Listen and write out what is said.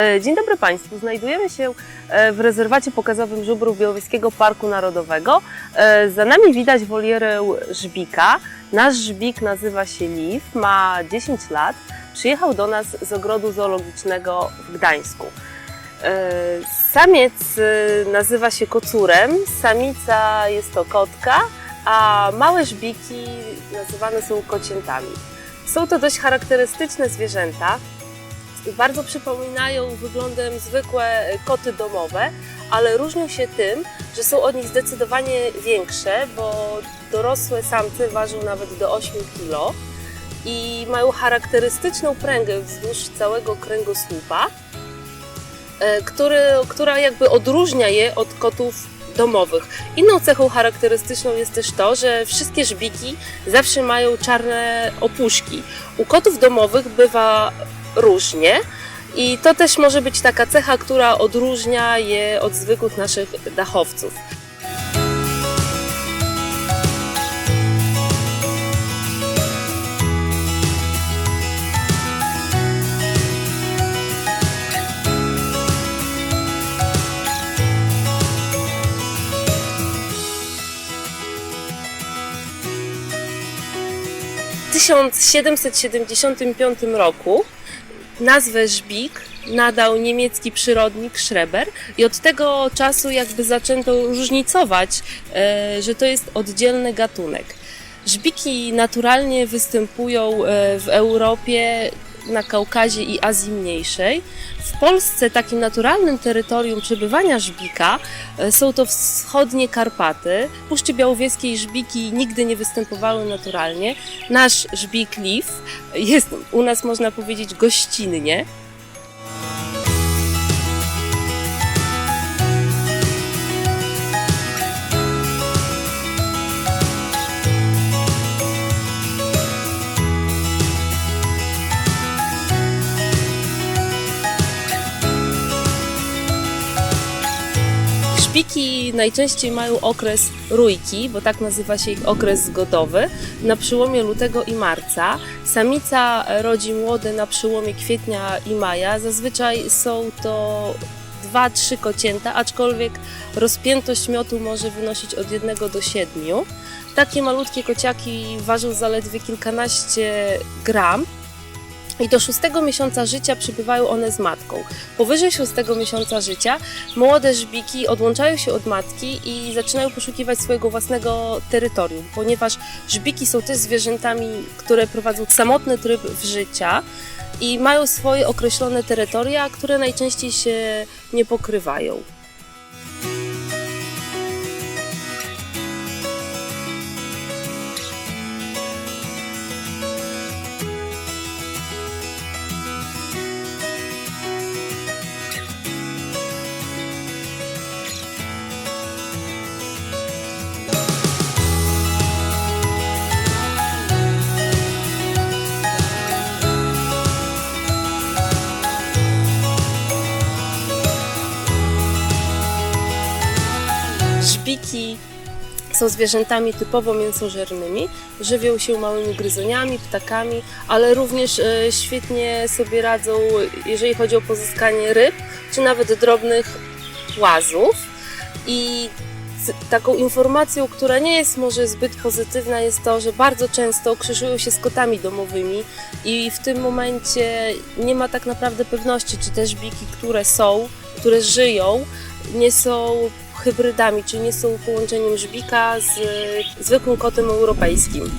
E, Dzień dobry Państwu. Znajdujemy się e, w rezerwacie pokazowym żubrów Białowieskiego Parku Narodowego. E, Za nami widać wolierę żbika. Nasz żbik nazywa się Liv, ma 10 lat. Przyjechał do nas z ogrodu zoologicznego w Gdańsku. Samiec nazywa się kocurem, samica jest to kotka, a małe żbiki nazywane są kociętami. Są to dość charakterystyczne zwierzęta. Bardzo przypominają wyglądem zwykłe koty domowe, ale różnią się tym, że są od nich zdecydowanie większe, bo dorosłe samce ważą nawet do 8 kg i mają charakterystyczną pręgę wzdłuż całego kręgosłupa, e, który, która jakby odróżnia je od kotów domowych. Inną cechą charakterystyczną jest też to, że wszystkie żbiki zawsze mają czarne opuszki. U kotów domowych bywa różnie. I to też może być taka cecha, która odróżnia je od zwykłych naszych dachowców. W 1775 roku nazwę żbik nadał niemiecki przyrodnik Schreber i od tego czasu jakby zaczęto różnicować, e, że to jest oddzielny gatunek. Żbiki naturalnie występują e, w Europie, na Kaukazie i Azji Mniejszej. W Polsce takim naturalnym terytorium przebywania żbika e, są to wschodnie Karpaty. Puszczy Białowieskiej żbiki nigdy nie występowały naturalnie. Nasz żbik Liv jest u nas można powiedzieć gościnnie. Szpiki najczęściej mają okres rójki, bo tak nazywa się ich okres zgodowy, na przełomie lutego i marca. Samica rodzi młode na przełomie kwietnia i maja. Zazwyczaj są to dwa, trzy kocięta, aczkolwiek rozpiętość miotu może wynosić od 1 do 7. Takie malutkie kociaki ważą zaledwie kilkanaście gram. I do szóstego miesiąca życia przybywają one z matką. Powyżej szóstego miesiąca życia młode żbiki odłączają się od matki i zaczynają poszukiwać swojego własnego terytorium, ponieważ żbiki są też zwierzętami, które prowadzą samotny tryb życia i mają swoje określone terytoria, które najczęściej się nie pokrywają. Żbiki są zwierzętami typowo mięsożernymi, żywią się małymi gryzoniami, ptakami, ale również e, świetnie sobie radzą, jeżeli chodzi o pozyskanie ryb, czy nawet drobnych łazów. I taką informacją, która nie jest może zbyt pozytywna, jest to, że bardzo często krzyżują się z kotami domowymi i w tym momencie nie ma tak naprawdę pewności, czy te żbiki, które są, które żyją, nie są hybrydami, czyli nie są połączeniem żbika z zwykłym kotem europejskim.